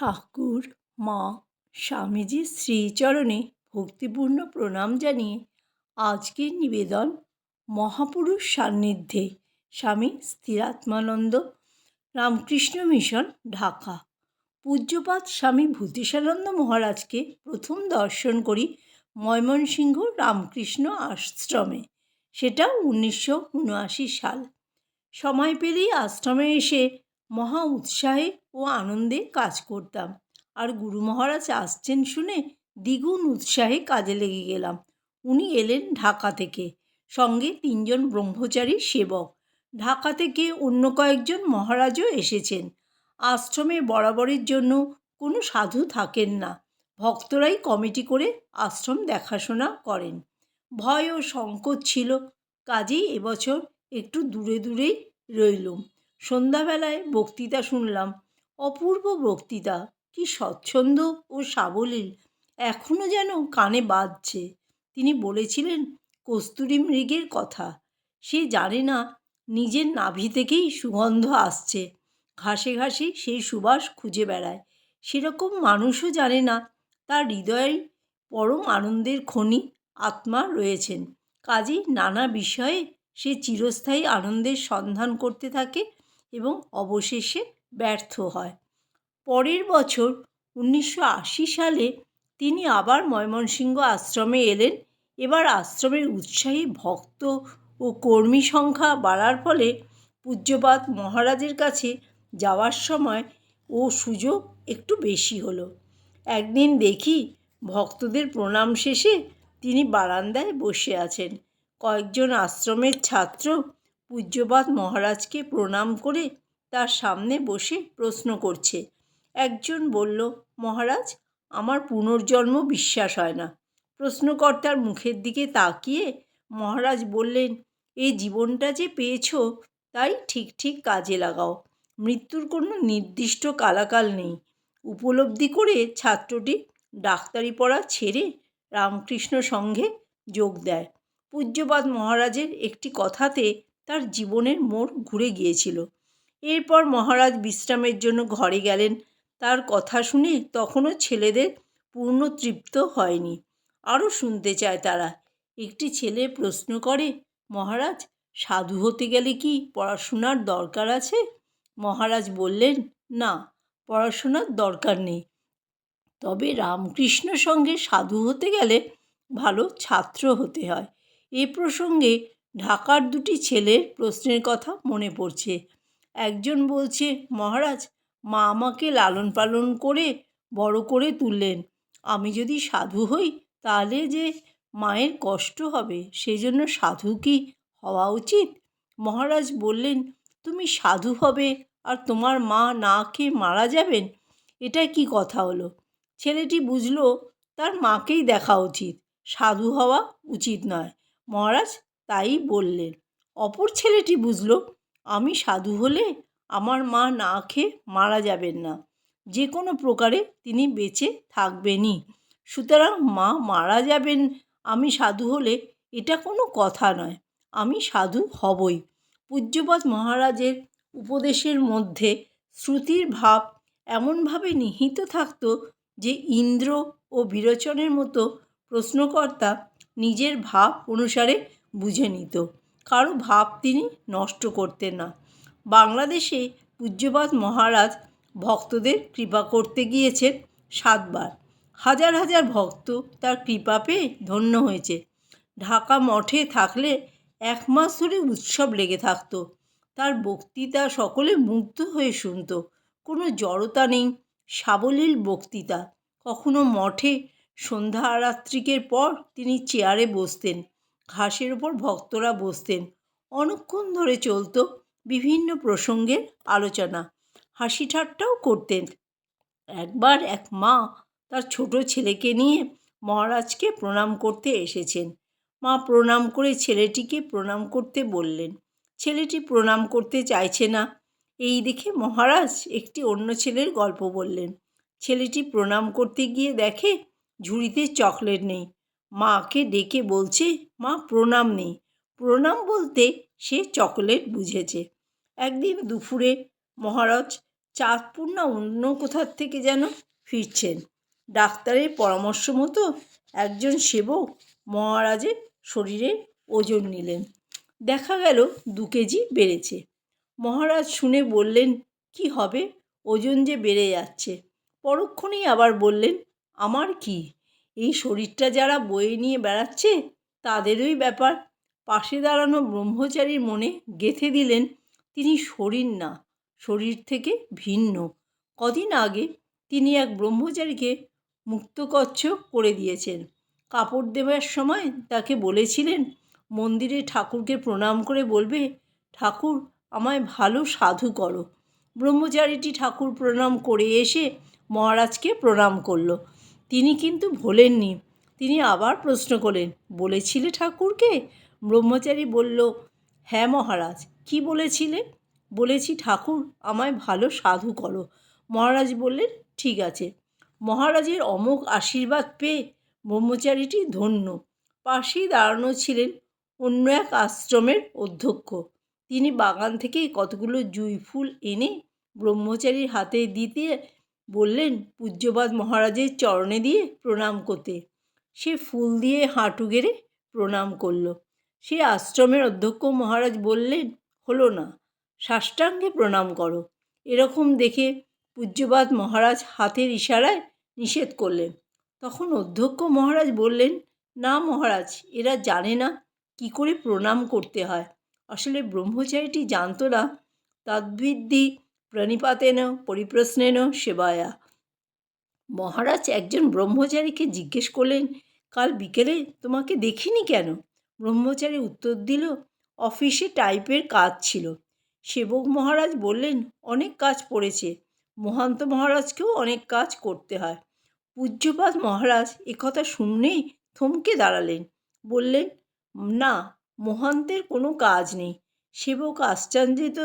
ঠাকুর, মা স্বামীজির শ্রীচরণে ভক্তিপূর্ণ প্রণাম জানিয়ে আজকের নিবেদন মহাপুরুষ সান্নিধ্যে স্বামী স্থিরাত্মানন্দ, রামকৃষ্ণ মিশন, ঢাকা। পূজ্যপাত স্বামী ভূতেশানন্দ মহারাজকে প্রথম দর্শন করি ময়মনসিংহ রামকৃষ্ণ আশ্রমে। সেটা উনিশশো উনআশি সাল। সময় পেলেই আশ্রমে এসে মহা উৎসাহে ও আনন্দে কাজ করতাম। আর গুরু মহারাজ আসছেন শুনে দ্বিগুণ উৎসাহে কাজে লেগে গেলাম। উনি এলেন ঢাকা থেকে। সঙ্গে তিনজন ব্রহ্মচারী সেবক। ঢাকা থেকে অন্য কয়েকজন মহারাজও এসেছেন। আশ্রমে বরাবরের জন্য কোনো সাধু থাকেন না। ভক্তরাই কমিটি করে আশ্রম দেখাশোনা করেন। ভয় ও সংকোচ ছিল। কাজেই এবছর একটু দূরে দূরেই রইলুম। সন্ধ্যাবেলায় বক্তৃতা শুনলাম। অপূর্ব বক্তৃতা, কি স্বচ্ছন্দ ও সাবলীল এখনও যেন কানে বাজছে। তিনি বলেছিলেন, কস্তুরী মৃগের কথা। সে জানে না, নিজের নাভি থেকেই সুগন্ধ আসছে। ঘাসে ঘাসে সেই সুবাস খুঁজে বেড়ায়। সেরকম মানুষও জানে না, তার হৃদয়ে পরম আনন্দের খনি আত্মা রয়েছেন। কাজেই নানা বিষয়ে সে চিরস্থায়ী আনন্দের সন্ধান করতে থাকে এবং অবশেষে ব্যর্থ হয়। পরের বছর উনিশশো আশি সালে তিনি আবার ময়মনসিংহ আশ্রমে এলেন। এবার আশ্রমের উৎসাহী ভক্ত ও কর্মী সংখ্যা বাড়ার ফলে পূজ্যপাত মহারাজের কাছে যাওয়ার সময় ও সুযোগ একটু বেশি হলো। একদিন দেখি ভক্তদের প্রণাম শেষে তিনি বারান্দায় বসে আছেন। কয়েকজন আশ্রমের ছাত্র পূজ্যপাত মহারাজকে প্রণাম করে তার সামনে বসে প্রশ্ন করছে। একজন বলল, মহারাজ, আমার পুনর্জন্ম বিশ্বাস হয় না। প্রশ্নকর্তার মুখের দিকে তাকিয়ে মহারাজ বললেন এই জীবনটা যে পেয়েছ, তাই ঠিক ঠিক কাজে লাগাও। মৃত্যুর কোনো নির্দিষ্ট কালাকাল নেই। উপলব্ধি করে ছাত্রটি ডাক্তারি পড়া ছেড়ে রামকৃষ্ণ সঙ্ঘে যোগ দেয়। পূজ্যপাত মহারাজের একটি কথাতে তার জীবনের মোড় ঘুরে গিয়েছিল। এরপর মহারাজ বিশ্রামের জন্য ঘরে গেলেন। তার কথা শুনে তখনও ছেলেদের পূর্ণ তৃপ্ত হয়নি। আরও শুনতে চায় তারা, একটি ছেলে প্রশ্ন করে, মহারাজ, সাধু হতে গেলে কি পড়াশোনার দরকার আছে মহারাজ বললেন, না, পড়াশোনার দরকার নেই। তবে রামকৃষ্ণ সঙ্গে সাধু হতে গেলে ভালো ছাত্র হতে হয়। এ প্রসঙ্গে ঢাকার দুটি ছেলের প্রশ্নের কথা মনে পড়ছে। একজন বলছে, মহারাজ, মা আমাকে লালন পালন করে বড় করে তুললেন। আমি যদি সাধু হই, তাহলে যে মায়ের কষ্ট হবে, সেজন্য সাধু কি হওয়া উচিত? মহারাজ বললেন, তুমি সাধু হবে আর তোমার মা না খেয়ে মারা যাবেন? এটা কি কথা হলো? ছেলেটি বুঝলো, তার মাকেই দেখা উচিত। সাধু হওয়া উচিত নয়। মহারাজ তাই বললেন। অপর ছেলেটি বুঝলো আমি সাধু হলে আমার মা না খেয়ে মারা যাবেন না। যে কোনো প্রকারে তিনি বেঁচে থাকবেনই। সুতরাং মা মারা যাবেন, আমি সাধু হলে এটা কোনো কথা নয়, আমি সাধু হবই। পূজ্যপাত মহারাজের উপদেশের মধ্যে শ্রুতির ভাব এমনভাবে নিহিত থাকত যে ইন্দ্র ও বিরোচনের মতো প্রশ্নকর্তা নিজের ভাব অনুসারে বুঝে নিত। কারও ভাব তিনি নষ্ট করতেন না। বাংলাদেশে পূজ্যপাত মহারাজ ভক্তদের কৃপা করতে গিয়েছেন সাতবার। হাজার হাজার ভক্ত তার কৃপা পেয়ে ধন্য হয়েছে। ঢাকা মঠে থাকলে এক মাস ধরে উৎসব লেগে থাকতো। তার বক্তৃতা সকলে মুগ্ধ হয়ে শুনত। কোনো জড়তা নেই, সাবলীল বক্তৃতা। কখনো মঠে সন্ধ্যা আরাত্রিকের পর তিনি চেয়ারে বসতেন। ঘাসের ওপর ভক্তরা বসতেন। অনেকক্ষণ ধরে চলত বিভিন্ন প্রসঙ্গের আলোচনা। হাসি ঠাট্টাও করতেন। একবার এক মা তার ছোট ছেলেকে নিয়ে মহারাজকে প্রণাম করতে এসেছেন। মা প্রণাম করে ছেলেটিকে প্রণাম করতে বললেন, ছেলেটি প্রণাম করতে চাইছে না। এই দেখে মহারাজ একটি অন্য ছেলের গল্প বললেন। ছেলেটি প্রণাম করতে গিয়ে দেখে ঝুড়িতে চকলেট নেই। মাকে ডেকে বলছে, মা, প্রণাম নেই। প্রণাম বলতে সে চকলেট বুঝেছে। একদিন দুপুরে মহারাজ চাঁদপুর না অন্য কোথার থেকে যেন ফিরছেন। ডাক্তারের পরামর্শ মতো একজন সেবক মহারাজের শরীরের ওজন নিলেন। দেখা গেল দু কেজি বেড়েছে। মহারাজ শুনে বললেন, কি হবে? ওজন যে বেড়ে যাচ্ছে। পরক্ষণেই আবার বললেন, আমার কি? এই শরীরটা যারা বয়ে নিয়ে বেড়াচ্ছে, তাদেরই ব্যাপার। পাশে দাঁড়ানো ব্রহ্মচারীর মনে গেঁথে দিলেন, তিনি শরীর না, শরীর থেকে ভিন্ন। কদিন আগে তিনি এক ব্রহ্মচারীকে মুক্তকচ্ছ করে দিয়েছেন। কাপড় দেবার সময় তাকে বলেছিলেন, মন্দিরে ঠাকুরকে প্রণাম করে বলবে, ঠাকুর, আমায় ভালো সাধু করো ব্রহ্মচারীটি ঠাকুর প্রণাম করে এসে মহারাজকে প্রণাম করল। তিনি কিন্তু ভোলেননি। তিনি আবার প্রশ্ন করলেন, বলেছিলে ঠাকুরকে? ব্রহ্মচারী বলল হ্যাঁ মহারাজ। কি বলেছিলে? বলেছি ঠাকুর, আমায় ভালো সাধু করো। মহারাজ বললেন, ঠিক আছে। মহারাজের অমোঘ আশীর্বাদ পেয়ে ব্রহ্মচারীটি ধন্য। পাশেই দাঁড়ানো ছিলেন অন্য এক আশ্রমের অধ্যক্ষ। তিনি বাগান থেকে কতগুলো জুঁই ফুল এনে ব্রহ্মচারীর হাতে দিতে বললেন, পূজ্যবাদ মহারাজের চরণে দিয়ে প্রণাম করতে। সে ফুল দিয়ে হাঁটু গেড়ে প্রণাম করল। সে আশ্রমের অধ্যক্ষ মহারাজ বললেন, হলো না, সাষ্টাঙ্গে প্রণাম করো। এরকম দেখে পূজ্যবাদ মহারাজ হাতের ইশারায় নিষেধ করলেন। তখন অধ্যক্ষ মহারাজ বললেন, না মহারাজ, এরা জানে না কি করে প্রণাম করতে হয়। আসলে ব্রহ্মচারীটি জানতো না, তদ্বিদ্যি প্রণিপাতেন পরিপ্রশ্নেন সেবায়া। মহারাজ একজন ব্রহ্মচারীকে জিজ্ঞেস করলেন, কাল বিকেলে তোমাকে দেখিনি কেন? ব্রহ্মচারী উত্তর দিল, অফিসে টাইপের কাজ ছিল। সেবক মহারাজ বললেন, অনেক কাজ পড়েছে। মহান্ত মহারাজকেও অনেক কাজ করতে হয়। পূজ্যপাত মহারাজ একথা শুনেই থমকে দাঁড়ালেন, বললেন, না, মহান্তের কোনো কাজ নেই। সেবক আশ্চর্যিত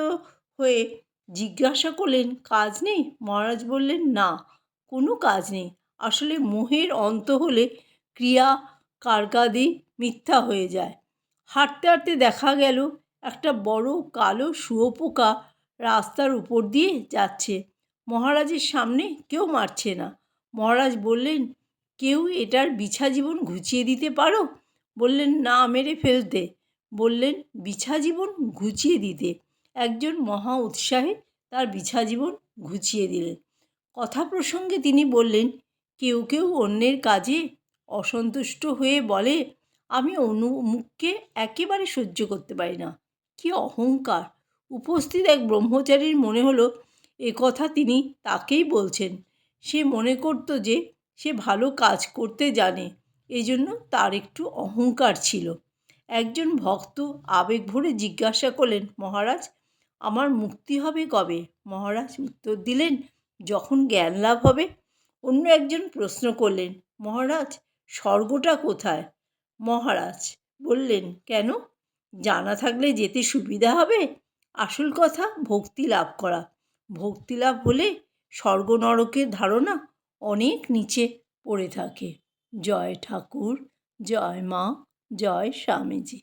হয়ে জিজ্ঞাসা করলেন, কাজ নেই? মহারাজ বললেন, না, কোনো কাজ নেই। আসলে মোহের অন্ত হলে ক্রিয়া কারকাদি মিথ্যা হয়ে যায়। হাঁটতে হাঁটতে দেখা গেল, একটা বড় কালো শুয়োপোকা রাস্তার উপর দিয়ে যাচ্ছে। মহারাজের সামনে কেউ মারছে না। মহারাজ বললেন, কেউ এটার বিছা জীবন ঘুচিয়ে দিতে পারো? বললেন, না, মেরে ফেলতে। বললেন, বিছা জীবন ঘুচিয়ে দিতে। একজন মহা উৎসাহে তার বিছা জীবন ঘুচিয়ে দিলেন। কথা প্রসঙ্গে তিনি বললেন, কেউ কেউ অন্যের কাজে অসন্তুষ্ট হয়ে বলে, আমি অনুমুখকে একেবারে সহ্য করতে পারি না। কি অহংকার উপস্থিত এক ব্রহ্মচারীর মনে হলো, এ কথা তিনি তাকেই বলছেন। সে মনে করত যে, সে ভালো কাজ করতে জানে, এজন্য তার একটু অহংকার ছিল। একজন ভক্ত আবেগ ভরে জিজ্ঞাসা করলেন, মহারাজ আমার মুক্তি হবে কবে? মহারাজ উত্তর দিলেন, যখন জ্ঞান লাভ হবে। অন্য একজন প্রশ্ন করলেন, মহারাজ, স্বর্গটা কোথায়? মহারাজ বললেন, কেন? জানা থাকলে যেতে সুবিধা হবে? আসল কথা, ভক্তি লাভ করা। ভক্তি লাভ হলে স্বর্গ নরকের ধারণা অনেক নিচে পড়ে থাকে। জয় ঠাকুর, জয় মা, জয় স্বামীজি।